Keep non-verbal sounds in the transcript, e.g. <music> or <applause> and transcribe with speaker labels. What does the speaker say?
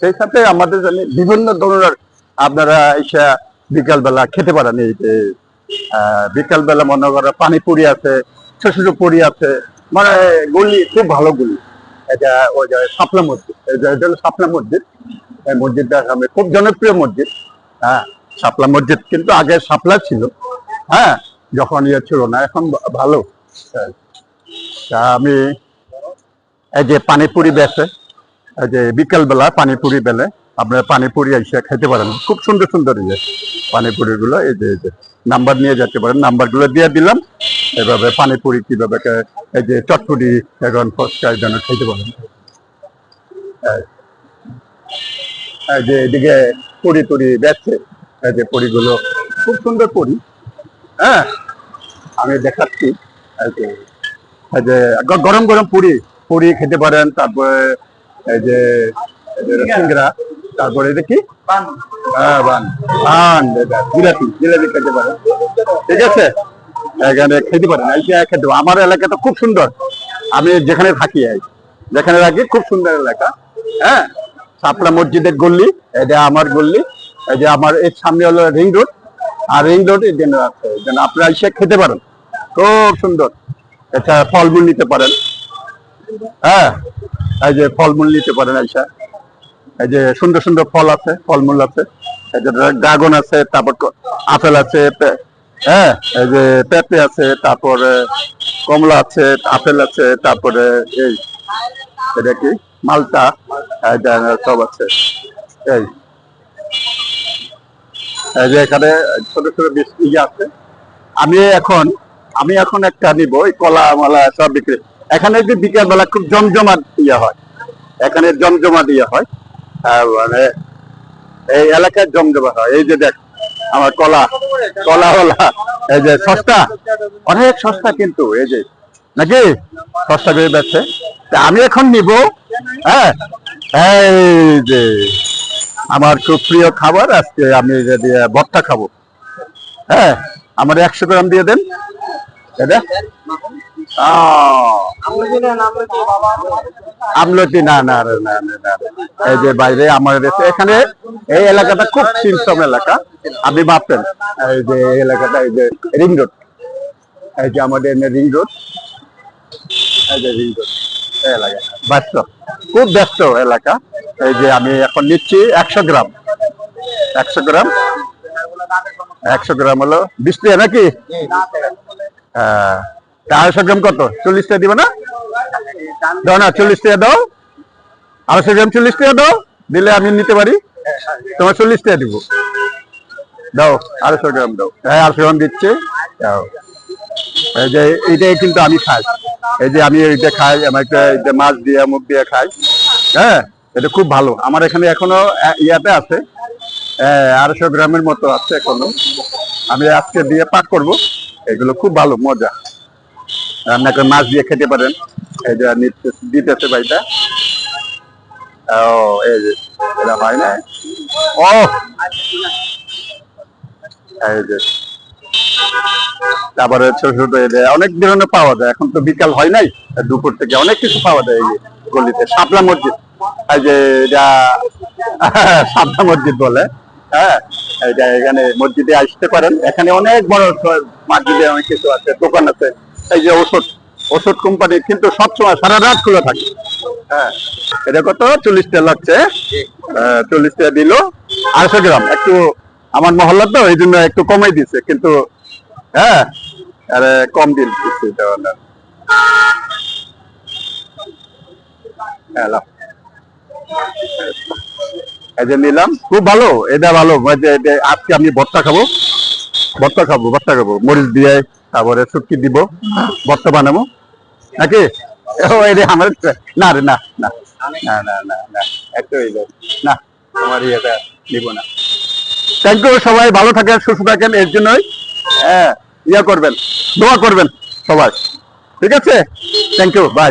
Speaker 1: সেই সাথে আমাদের জানি বিভিন্ন ধরনের আপনারা এসে বিকালবেলা খেতে পারেন এই যে বিকালবেলা মনে করেন পানিপুরি আছে ছোট পুরি আছে মানে গুলি, খুব ভালো গুলি। এটা ওই যে সাপলা মসজিদ এটা হলো সাপলা মসজিদ। এই মসজিদটা আমি খুব জনপ্রিয় মসজিদ। হ্যাঁ সাপলা মসজিদ কিন্তু আগে সাপলা ছিল। হ্যাঁ যখন ইয়ে ছিল না, এখন ভালো। হ্যাঁ। তা আমি এই যে পানিপুরি এই যে বিকালবেলা পানিপুরি বেলে আপনার পানিপুরি এসে খেতে পারেন। খুব সুন্দর সুন্দর ইয়ে পানিপুরি গুলো এই যে এই যে, নাম্বার নিয়ে যেতে পারেন। নাম্বারগুলো দিয়ে দিলাম। এভাবে পানিপুরি কীভাবে এই যে চটপুরি এখন ফসকা জন্য খেতে পারেন। এই- যে এদিকে পুরি টুরি বেচছে এই যে পুরিগুলো, খুব সুন্দর পুরি। হ্যাঁ আমি দেখাচ্ছি। এই যে গরম গরম পুরি পুরি খেতে পারেন। তারপরে এই যে তারপরে এটা কি? হ্যাঁ জিলাপি জিলাপি খেতে পারেন ঠিক আছে? এখানে খেতে পারেন এই খেতে আমার এলাকা তো খুব সুন্দর। আমি যেখানে থাকি এই যেখানে থাকি খুব সুন্দর এলাকা। হ্যাঁ? সাপড়া মসজিদের গল্লি এটা আমার গল্লি এই যে আমার এর সামনে হলো রিং রোড। আর রিং রোড এই জন্য আছে আপনারা এসে খেতে পারেন। খুব সুন্দর। এছাড়া ফলমূল নিতে পারেন। হ্যাঁ এই যে ফলমূল নিতে পারেন আইসা। এই যে সুন্দর সুন্দর ফল আছে, ফলমূল আছে। আছে, তারপর আপেল আছে হ্যাঁ এই যে পেঁপে আছে, তারপরে কমলা আছে, আপেল আছে, তারপরে এই, এটা কি? মালটা সব আছে। এই যে এখানে ছোট ছোট ইয়ে আছে। আমি এখন আমি এখন একটা নিব কলা, মালা সব বিক্রি। এখানে যে বিকেল বেলা খুব জমজমাট ইয়ে হয়। এখানে জমজমাট ইয়ে হয়। মানে এই এলাকায় জমজমাট হয়। এই যে দেখ, আমার কলা কলা ওলা এই যে সস্তা। অনেক সস্তা কিন্তু, এই যে। নাকি? সস্তা করে তা আমি এখন নিব হ্যাঁ? এই যে আমার খুব প্রিয় খাবার, আজকে আমি ভর্তা খাব। হ্যাঁ? আমার একশো গ্রাম দিয়ে দেন। এটা আহ, আমলকি না না না না, এই যে বাইরে আমার এখানে এই এলাকাটা খুব সিনসম এলাকা। আপনি ভাবতেন এই যে এলাকাটা এই যে রিং রোড। এই যে আমাদের রিং রোড। এই যে রিং রোড এলাকা। ব্যস্ত খুব ব্যস্ত এলাকা। এই যে আমি এখন নিচ্ছি একশো গ্রাম। একশো গ্রাম? একশো গ্রাম হলো বিশ টাকা নাকি? হ্যাঁ। আড়াইশো গ্রাম কত? চল্লিশ টাকা দিবে না? দাও না, চল্লিশ টাকা দাও। আড়াইশো গ্রাম চল্লিশ টাকা দাও, দিলে আমি নিতে পারি। তোমার চল্লিশ টাকা দিব। দাও, আড়াইশো গ্রাম দাও। হ্যাঁ আড়াইশো গ্রাম দিচ্ছে। দাও। এই যে, এইটাই কিন্তু আমি খাই। এই যে, আমি এইটা খাই, আমার একটা মাছ দিয়ে মুখ দিয়ে খাই। হ্যাঁ এটা খুব ভালো। আমার এখানে এখনও ইয়াতে আছে। আড়াইশো গ্রামের মতো আছে এখনও। আমি আজকে দিয়ে পাক করব। এগুলো খুব ভালো, মজা। রান্না করে মাছ দিয়ে খেতে পারেন। এই যে দিতেছে ভাইটা। ও, এই যে, এটা হয় না? ও! এই যে তারপরে ছোট ছোট অনেক ধরনের পাওয়া যায়। এখন তো বিকাল হয় নাই, দুপুর থেকে অনেক কিছু পাওয়া যায় এই যে, গলিতে। শাপলা মসজিদ। এই যে, এটা <laughs> শাপলা মসজিদ বলে। হ্যাঁ এটা এখানে মসজিদে আসতে পারেন। এখানে অনেক বড় মসজিদে অনেক কিছু আছে, দোকান আছে। এই যে ওষুধ ওষুধ কোম্পানি কিন্তু সবসময় সারা রাত খোলা থাকে। হ্যাঁ এটা কত? চল্লিশ টাকা লাগছে। আহ, চল্লিশ টাকা দিল। আড়াইশো গ্রাম। একটু আমার মহল্লা তো এই জন্য একটু কমাই দিছে কিন্তু হ্যাঁ আরে কম দিল দিচ্ছে এটা ওনার। হ্যাঁ, লাও। এই যে নিলাম খুব ভালো এটা ভালো। আজকে আমি ভর্তা খাব। ভর্তা খাব ভর্তা খাব। মরিচ দিয়ে তারপরে শুটকি দিব ভর্তা বানাবো নাকি? আমার না রে, না না না না না না নিব না। থ্যাংক ইউ সবাই ভালো থাকেন, সুস্থ থাকেন, এর জন্যই হ্যাঁ ইয়া করবেন, দোয়া করবেন সবাই। ঠিক আছে? Thank you by